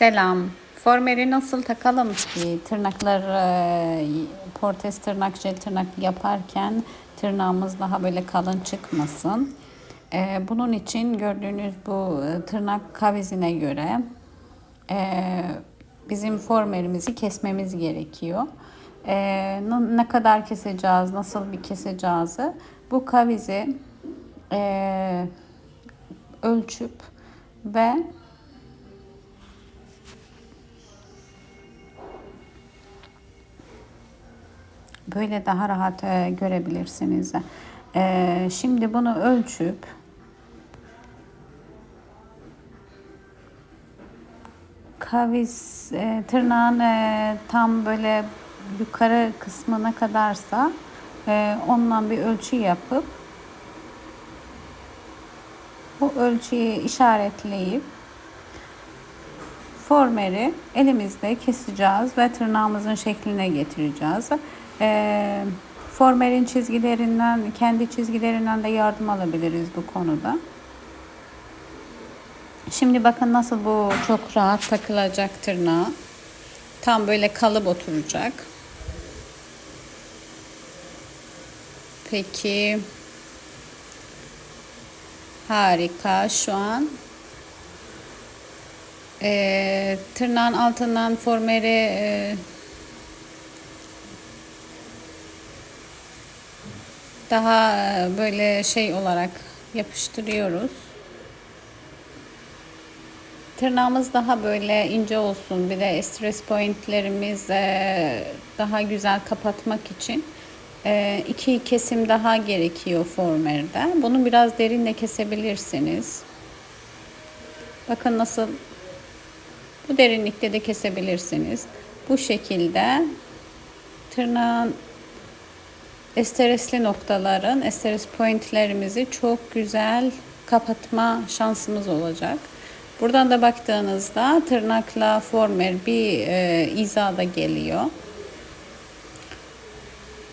Selam. Formeri nasıl takalım ki tırnaklar e, portes tırnak jel tırnak yaparken tırnağımız daha böyle kalın çıkmasın. E, bunun için gördüğünüz bu e, tırnak kavizine göre bizim formerimizi kesmemiz gerekiyor. Ne kadar keseceğiz, nasıl bir keseceğizi bu kavizi ölçüp ve Böyle daha rahat e, görebilirsiniz. E, şimdi bunu ölçüp kavis e, tırnağın e, tam böyle yukarı kısmına kadarsa e, ondan bir ölçü yapıp bu ölçüyü işaretleyip formeri elimizle keseceğiz ve tırnağımızın şekline getireceğiz. Ee, formerin çizgilerinden, kendi çizgilerinden de yardım alabiliriz bu konuda. Şimdi bakın nasıl bu çok rahat takılacak tırnağa. Tam böyle kalıp oturacak. Peki. Harika şu an e, tırnağın altından formeri e, daha e, böyle şey olarak yapıştırıyoruz. Tırnağımız daha böyle ince olsun. Bir de stress pointlerimiz e, daha güzel kapatmak için e, iki kesim daha gerekiyor formerde. Bunu biraz derinle kesebilirsiniz. Bakın nasıl bu derinlikte de kesebilirsiniz. Bu şekilde tırnağın esteresli noktaların, esteres pointlerimizi çok güzel kapatma şansımız olacak. Buradan da baktığınızda tırnakla former bir e, hizada geliyor.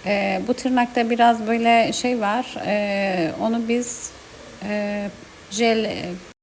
E, bu tırnakta biraz böyle şey var. E, onu biz e, jel